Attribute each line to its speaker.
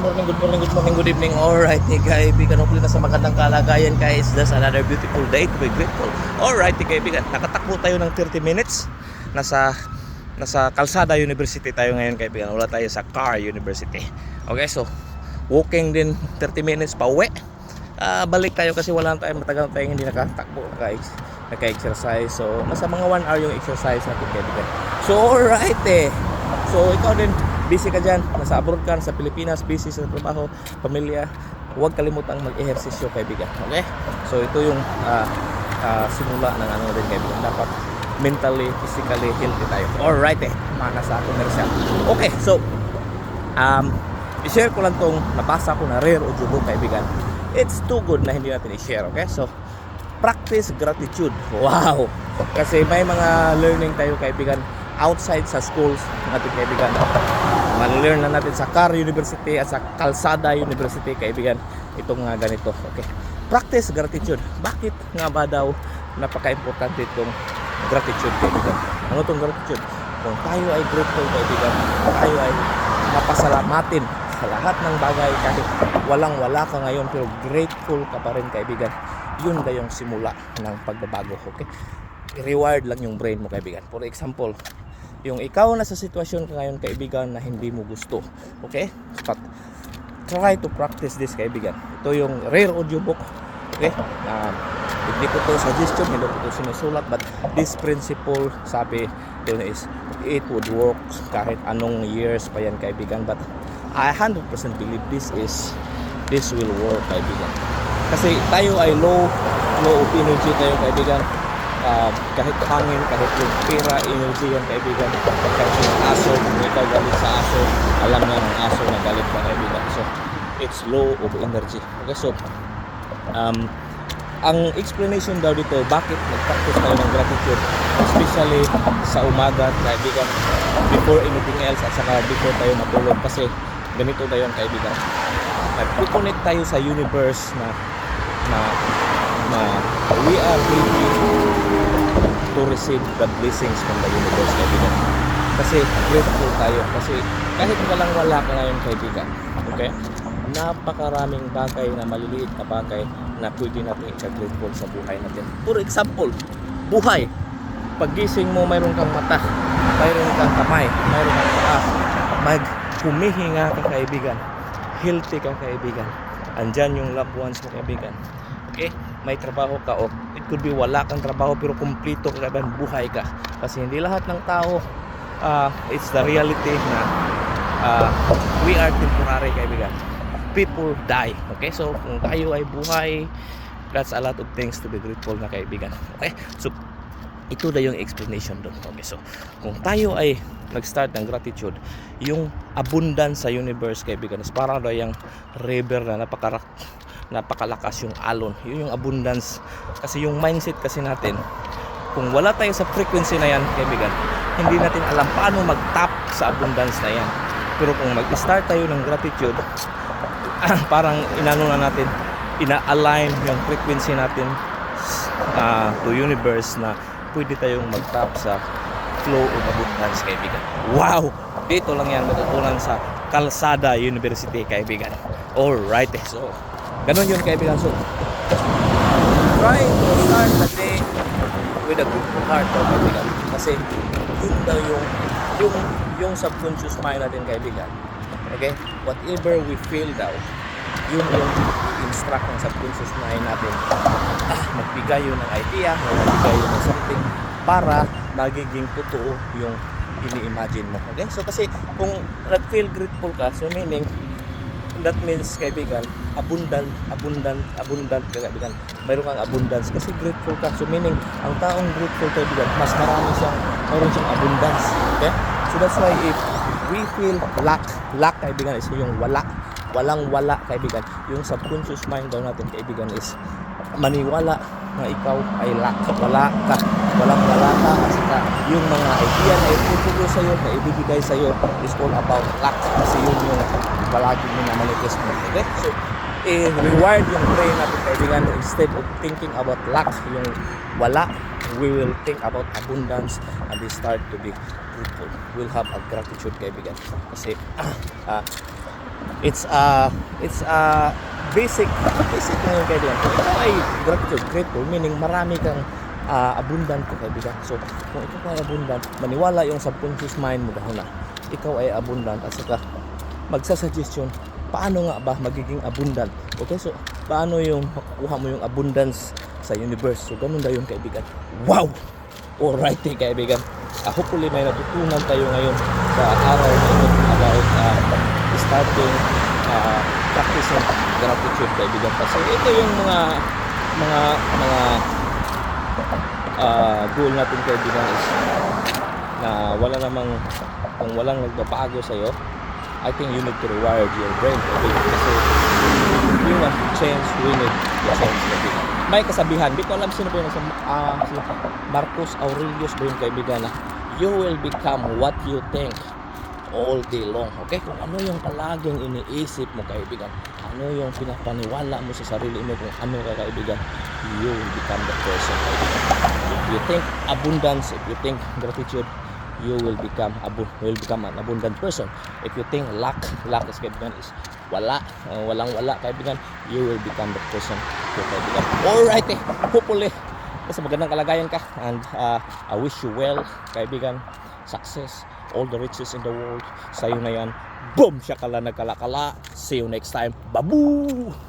Speaker 1: morning, good morning, good morning, good evening. Alright, ni kaibigan, hopefully nasa magandang kalagayan guys. That's another beautiful day to be grateful. Alright, ni kaibigan, nakatakbo tayo ng 30 minutes. Nasa nasa Kalsada University tayo ngayon kaibigan. Wala tayo sa Car University. Okay, so walking din 30 minutes pa uwi. Ah, balik tayo kasi wala na tayo matagal na tayong hindi nakatakbo guys. Naka-exercise. So, nasa mga 1 hour yung exercise natin kaibigan. So, alright eh. So, ikaw din, busy ka dyan, nasa abroad ka, sa Pilipinas, busy sa trabaho, pamilya, huwag kalimutang mag-ehersisyo kaibigan. Okay? So ito yung ah, ah, simula ng ano din kaibigan. Dapat mentally, physically healthy tayo. Alright eh, mana sa commercial. Okay, so um, i-share ko lang tong nabasa ko na rare audiobook kaibigan. It's too good na hindi natin i-share, okay? So, practice gratitude. Wow! Kasi may mga learning tayo kaibigan outside sa schools natin kaibigan. Mal-learn na natin sa Car University at sa Kalsada University kaibigan. Itong nga ganito. Okay. Practice gratitude. Bakit nga ba daw napaka-importante itong gratitude kaibigan? Ano itong gratitude? Kung tayo ay grateful kaibigan, tayo ay mapasalamatin sa lahat ng bagay kahit walang wala ka ngayon pero grateful ka pa rin kaibigan yun na yung simula ng pagbabago okay i-reward lang yung brain mo kaibigan for example yung ikaw na sa sitwasyon ka ngayon kaibigan na hindi mo gusto. Okay? But try to practice this kaibigan. Ito yung rare audiobook. Okay? Um, hindi ko to suggestion hindi ko to sinusulat but this principle sabi yun is it would work kahit anong years pa yan kaibigan. But I 100% believe this is this will work kaibigan. Kasi tayo ay low low of energy tayo kaibigan Ah, kahit hangin, kahit pera, energy yan kaibigan. Kahit yung aso, kung ikaw galit sa aso alam niya ng aso na galit ka kaibigan. So it's low of energy. Okay so um, ang explanation daw dito bakit nag-practice tayo ng gratitude especially sa umaga kaibigan before anything else at saka before tayo matulog kasi ganito daw yun kaibigan. Nag-connect tayo sa universe na na na we are ready to receive the blessings from the universe kaibigan. Kasi grateful tayo kasi kahit walang wala ka ngayon kaibigan okay? Napakaraming bagay na maliliit na bagay na pwede natin i-grateful sa buhay natin. For example buhay. Pagising mo mayroon kang mata mayroon kang kamay mayroon kang paa. Mag humihinga ka kaibigan. Healthy ka kaibigan. Andyan yung loved ones mo kaibigan. Okay may trabaho ka o it could be wala kang trabaho pero kumplito ka kaibigan buhay ka. Kasi hindi lahat ng tao ah, it's the reality na ah, we are temporary kaibigan. People die okay? So kung tayo ay buhay that's a lot of things to be grateful na kaibigan okay? So ito na yung explanation doon. Okay, so kung tayo ay nag-start ng gratitude, yung abundance sa universe kaibigan is parang daw yung river na napaka napakalakas yung alon. Yun yung abundance. Kasi yung mindset kasi natin, kung wala tayo sa frequency na yan, kaibigan, hindi natin alam paano mag-tap sa abundance na yan. Pero kung mag-start tayo ng gratitude, parang inano na natin, ina-align yung frequency natin ah, to universe na pwede tayong mag-tap sa flow of abundance, kaibigan. Wow! Dito lang yan matutunan sa Kalsada University, kaibigan. Alright, so, ganun yun, kaibigan. So, try to start the day with a good heart, oh, kaibigan. Kasi, yun daw yung, yung, yung subconscious mind natin, kaibigan. Okay? Whatever we feel daw, yun yung instruct ng subconscious mind natin ah, magbigay yun ng idea magbigay yun ng something para magiging totoo yung ini-imagine mo. Okay? So kasi kung nag-feel grateful ka, so meaning that means kaibigan, abundant, abundant, abundant ka kaibigan. Mayroon kang abundance kasi grateful ka. So meaning, ang taong grateful kaibigan, mas marami siyang, mayroon siyang abundance. Okay? So that's why if we feel lack, lack kaibigan is yung wala, walang wala kaibigan. Yung subconscious mind daw natin kaibigan is maniwala na ikaw ay lack, wala ka, walang wala ka at saka yung mga idea na itutulo sa iyo, na ibibigay sa iyo is all about luck kasi yun yung palagi mo na manifest mo. Okay? So, i-reward yung brain natin kaibigan instead of thinking about luck, yung wala, we will think about abundance and we start to be grateful. We'll have a gratitude kaibigan. Kasi, ah, it's a it's a basic basic na yung kaibigan. Kung ikaw ay gratitude, grateful, meaning marami kang ah, abundant ka kaibigan. So, kung ikaw ay abundant, maniwala yung subconscious mind mo dahil na ikaw ay abundant at saka magsasuggestion paano nga ba magiging abundant. Okay, so paano yung makukuha mo yung abundance sa universe. So, ganun daw yung kaibigan. Wow! Alright, eh, kaibigan. Uh, hopefully may natutunan tayo ngayon sa araw na ito about uh, starting uh, practicing gratitude kaibigan kasi ito yung mga mga mga uh, goal natin kaibigan is na wala namang kung walang nagbabago sa iyo I think you need to rewire your brain kaibigan kasi if you want to change we need to change kaibigan may kasabihan di ko alam sino ba yun sa ah, si Marcus Aurelius ba yung kaibigan na you will become what you think all day long. Okay? Kung ano yung palaging iniisip mo, kaibigan, ano yung pinapaniwala mo sa sarili mo kung ano ka, kaibigan, you will become the person, kaibigan. If you think abundance, if you think gratitude, you will become abu will become an abundant person. If you think lack, lack is kaibigan is wala, uh, walang wala kaibigan, you will become the person to kaibigan. Alright eh, hopefully sa magandang kalagayan ka and uh, I wish you well kaibigan success all the riches in the world. Sa'yo na yan. Boom siya kala nagkalakala. See you next time. Babu